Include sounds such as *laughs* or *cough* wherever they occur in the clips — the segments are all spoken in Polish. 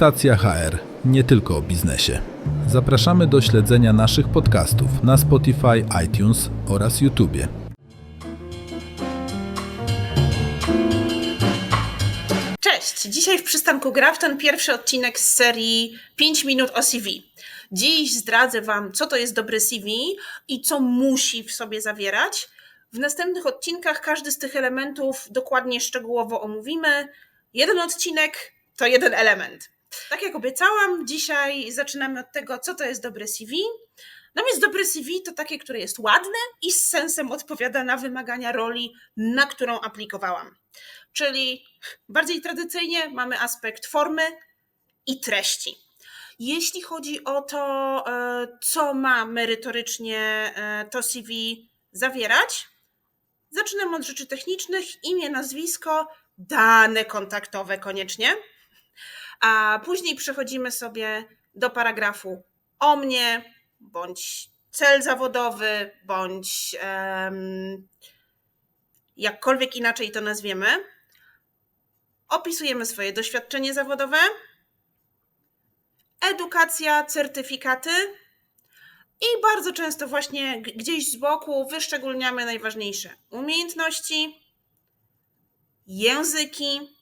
Stacja HR. Nie tylko o biznesie. Zapraszamy do śledzenia naszych podcastów na Spotify, iTunes oraz YouTube. Cześć! Dzisiaj w przystanku gra w ten pierwszy odcinek z serii 5 minut o CV. Dziś zdradzę Wam, co to jest dobry CV i co musi w sobie zawierać. W następnych odcinkach każdy z tych elementów dokładnie szczegółowo omówimy. Jeden odcinek to jeden element. Tak jak obiecałam, dzisiaj zaczynamy od tego, co to jest dobre CV. Natomiast dobre CV to takie, które jest ładne i z sensem odpowiada na wymagania roli, na którą aplikowałam. Czyli bardziej tradycyjnie mamy aspekt formy i treści. Jeśli chodzi o to, e, co ma merytorycznie e, to CV zawierać, zaczynam od rzeczy technicznych: imię, nazwisko, dane kontaktowe koniecznie. A później przechodzimy sobie do paragrafu o mnie, bądź cel zawodowy, bądź em, jakkolwiek inaczej to nazwiemy. Opisujemy swoje doświadczenie zawodowe, edukacja, certyfikaty i bardzo często właśnie gdzieś z boku wyszczególniamy najważniejsze umiejętności, języki,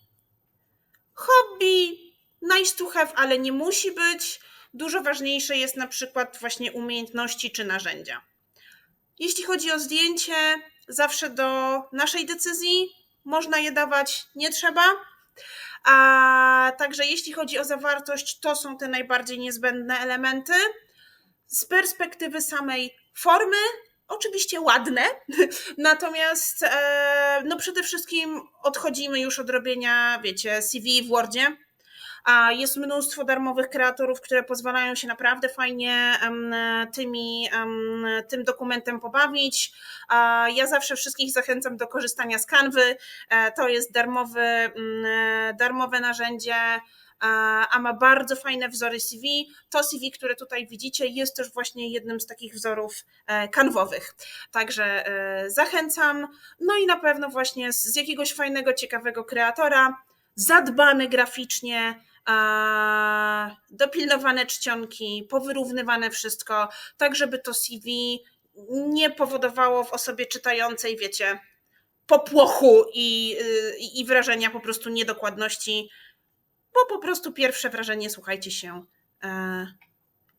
nice to have, ale nie musi być. Dużo ważniejsze jest na przykład właśnie umiejętności czy narzędzia. Jeśli chodzi o zdjęcie, zawsze do naszej decyzji można je dawać, nie trzeba. A także jeśli chodzi o zawartość, to są te najbardziej niezbędne elementy. Z perspektywy samej formy, oczywiście ładne, *laughs* natomiast e, no przede wszystkim odchodzimy już od robienia, wiecie, CV w Wordzie. A jest mnóstwo darmowych kreatorów, które pozwalają się naprawdę fajnie tymi, tym dokumentem pobawić. Ja zawsze wszystkich zachęcam do korzystania z Canvy. E, To jest darmowy, mm, e, darmowe narzędzie, a ma bardzo fajne wzory CV. To CV, które tutaj widzicie, jest też właśnie jednym z takich wzorów kanwowych. Także e, zachęcam. No i na pewno właśnie z jakiegoś fajnego, ciekawego kreatora, zadbane graficznie, dopilnowane czcionki, powyrównywane wszystko, tak żeby to CV nie powodowało w osobie czytającej, wiecie, popłochu i, y, i, wrażenia po prostu niedokładności, bo po prostu pierwsze wrażenie, słuchajcie się, e,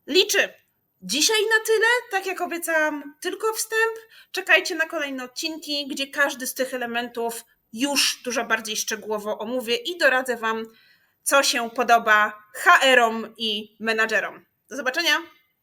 liczy. Dzisiaj na tyle, tak jak obiecałam, tylko wstęp. Czekajcie na kolejne odcinki, gdzie każdy z tych elementów już dużo bardziej szczegółowo omówię i doradzę Wam, co się podoba HR-om i menadżerom. Do zobaczenia!